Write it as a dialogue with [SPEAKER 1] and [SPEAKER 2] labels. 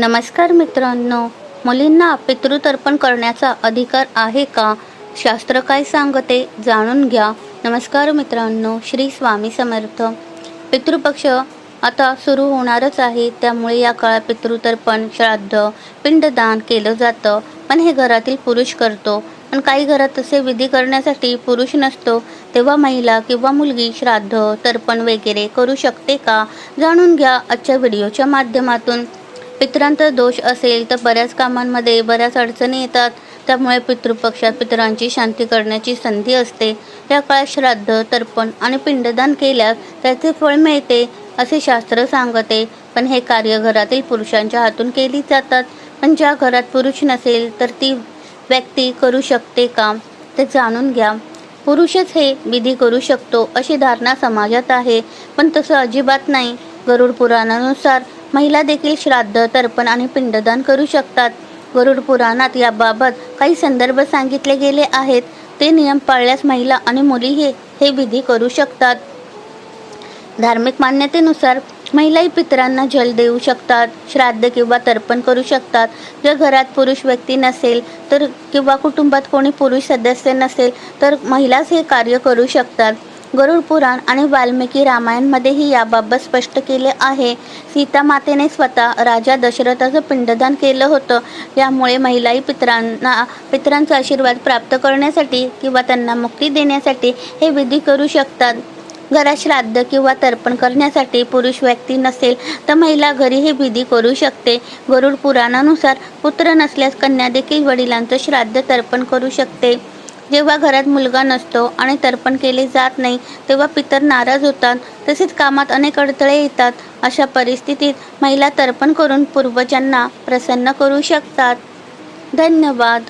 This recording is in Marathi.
[SPEAKER 1] नमस्कार मित्रांनो. मुलींना पितृतर्पण करण्याचा अधिकार आहे का? शास्त्र काय सांगते? जाणून घ्या. नमस्कार मित्रांनो. श्री स्वामी समर्थ. पितृपक्ष आता सुरू होणारच आहे. त्यामुळे या काळात पितृतर्पण श्राद्ध पिंडदान केलं जातं. पण हे घरातील पुरुष करतो. पण काही घरात असे विधी करण्यासाठी पुरुष नसतो. तेव्हा महिला किंवा मुलगी श्राद्ध तर्पण वगैरे करू शकते का? जाणून घ्या आजच्या व्हिडिओच्या माध्यमातून. पितरांचा दोष असेल तर बऱ्याच कामांमध्ये बऱ्याच अडचणी येतात. त्यामुळे पितृपक्षात पितरांची शांती करण्याची संधी असते. या काळात श्राद्ध तर्पण आणि पिंडदान केल्यास त्याचे फळ मिळते असे शास्त्र सांगते. पण हे कार्य घरातील पुरुषांच्या हातून केली जातात. पण ज्या घरात पुरुष नसेल तर ती व्यक्ती करू शकते का? ते जाणून घ्या. पुरुषच हे विधी करू शकतो अशी धारणा समाजात आहे. पण तसं अजिबात नाही. गरुड पुराणानुसार महिला देखील श्राद्ध तर्पण आणि पिंडदान करू शकतात. गरुड पुराणात याबाबत काही संदर्भ सांगितले गेले आहेत. ते नियम पाळल्यास महिला आणि मुली हे हे विधी करू शकतात. धार्मिक मान्यतेनुसार महिलाही पितरांना जल देऊ शकतात श्राद्ध किंवा तर्पण करू शकतात. जर घरात पुरुष व्यक्ती नसेल तर किंवा कुटुंबात कोणी पुरुष सदस्य नसेल तर महिलाच हे कार्य करू शकतात. गरुड पुराण आणि वाल्मिकी रामायणमध्येही याबाबत स्पष्ट केले आहे. सीतामातेने स्वतः राजा दशरथाचं पिंडदान केलं होतं. यामुळे महिलाही पित्रांना पित्रांचा आशीर्वाद प्राप्त करण्यासाठी किंवा त्यांना मुक्ती देण्यासाठी हे विधी करू शकतात. घरात श्राद्ध किंवा तर्पण करण्यासाठी पुरुष व्यक्ती नसेल तर महिला घरी हे विधी करू शकते. गरुड पुराणानुसार पुत्र नसल्यास कन्या देखील वडिलांचं श्राद्ध तर्पण करू शकते. जेव्हा घरात मुलगा नसतो आणि तर्पण केले जात नाही तेव्हा पितर नाराज होतात. तसेच कामात अनेक अडथळे येतात. अशा परिस्थितीत महिला तर्पण करून पूर्वजांना प्रसन्न करू शकतात. धन्यवाद.